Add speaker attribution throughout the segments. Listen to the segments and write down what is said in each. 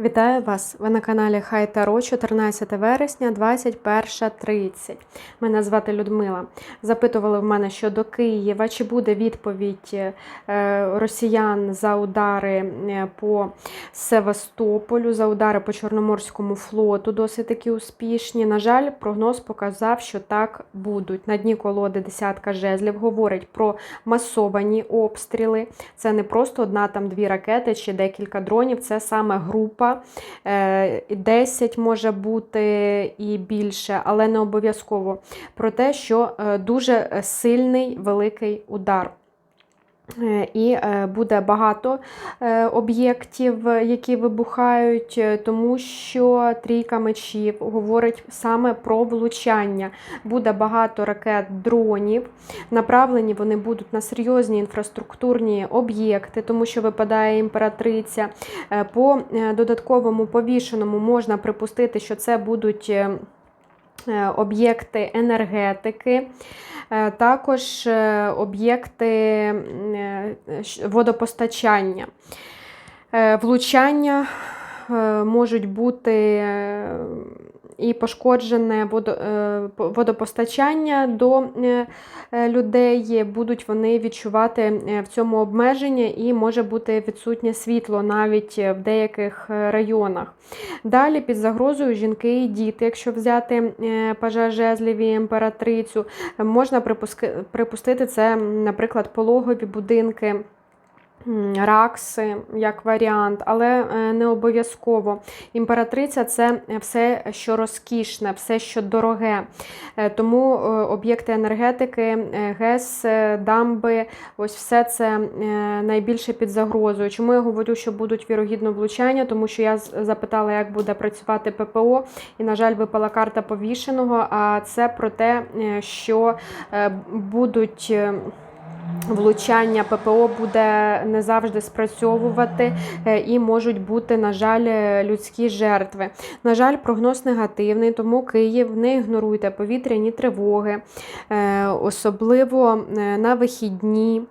Speaker 1: Вітаю вас! Ви на каналі Хай Таро 14 вересня 21.30. Мене звати Людмила. Запитували в мене щодо Києва, чи буде відповідь е, росіян за удари е, по Севастополю, за удари по Чорноморському флоту, досить такі успішні. На жаль, прогноз показав, що так будуть. На дні колоди десятка жезлів говорить про масовані обстріли. Це не просто одна там дві ракети чи декілька дронів, це саме група. Е, 10 може бути і більше, але не обов'язково. Про те, що е, дуже сильний великий удар. Е, І е, буде багато е, об'єктів, які вибухають, тому що трійка мечів говорить саме про влучання. Буде багато ракет, дронів. Направлені вони будуть на серйозні інфраструктурні об'єкти, тому що випадає імператриця. По додатковому повішеному можна припустити, що це будуть. Е, Об'єкти енергетики, Е, також е, об'єкти водопостачання. Влучання можуть бути і пошкоджене е, по- водопостачання до е, е, людей, будуть вони відчувати в цьому обмеження і може бути відсутнє світло навіть в деяких районах. Далі під загрозою жінки і діти, якщо взяти е, пажа жезлів і імператрицю, можна припустити це, наприклад, пологові будинки. Ракси як варіант, але е, не обов'язково. Імператриця це все, що розкішне, все, що дороге. Е, Тому е, об'єкти енергетики, ГЕС, дамби, ось все це найбільше під загрозою. Чому я говорю, що будуть вірогідно влучання? Тому що я запитала, як буде працювати ППО, і, на жаль, випала карта повішеного. А це про те, що будуть. Влучання ППО буде не завжди спрацьовувати е, і можуть бути, на жаль, е, людські жертви. На жаль, прогноз негативний, тому Київ не ігноруйте повітряні тривоги, е, особливо на вихідні.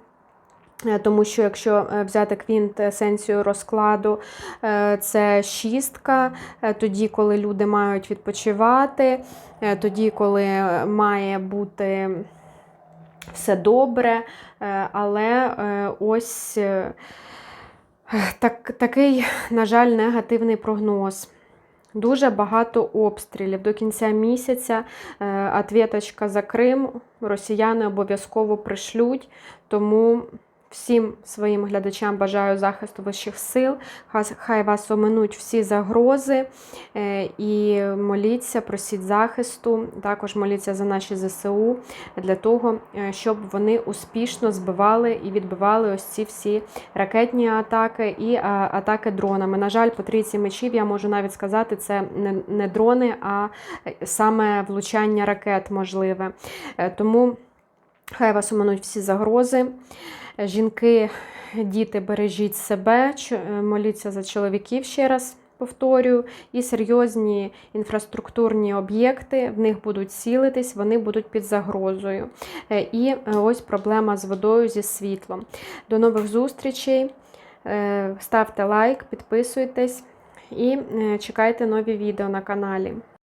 Speaker 1: Тому що якщо взяти квінтесенцію розкладу, це шістка, тоді, коли люди мають відпочивати, тоді, коли має бути все добре, е, але е, ось е, так, такий, на жаль, негативний прогноз. Дуже багато обстрілів. До кінця місяця ответочка за Крим росіяни обов'язково пришлють, тому всім своїм глядачам бажаю захисту вищих сил. Хай- вас оминуть всі загрози е, і моліться, просіть захисту. Також моліться за наші ЗСУ для того, е, щоб вони успішно збивали і відбивали ось ці всі ракетні атаки і атаки дронами. На жаль, по трійці мечів я можу навіть сказати, це не, дрони, а е, саме влучання ракет можливе. Е, Тому хай вас оминуть всі загрози. Жінки, діти, бережіть себе, е, моліться за чоловіків ще раз. Повторюю, і серйозні інфраструктурні об'єкти в них будуть сілитись, вони будуть під загрозою. Е, І е, ось проблема з водою, зі світлом. До нових зустрічей. Ставте лайк, підписуйтесь і чекайте нові відео на каналі.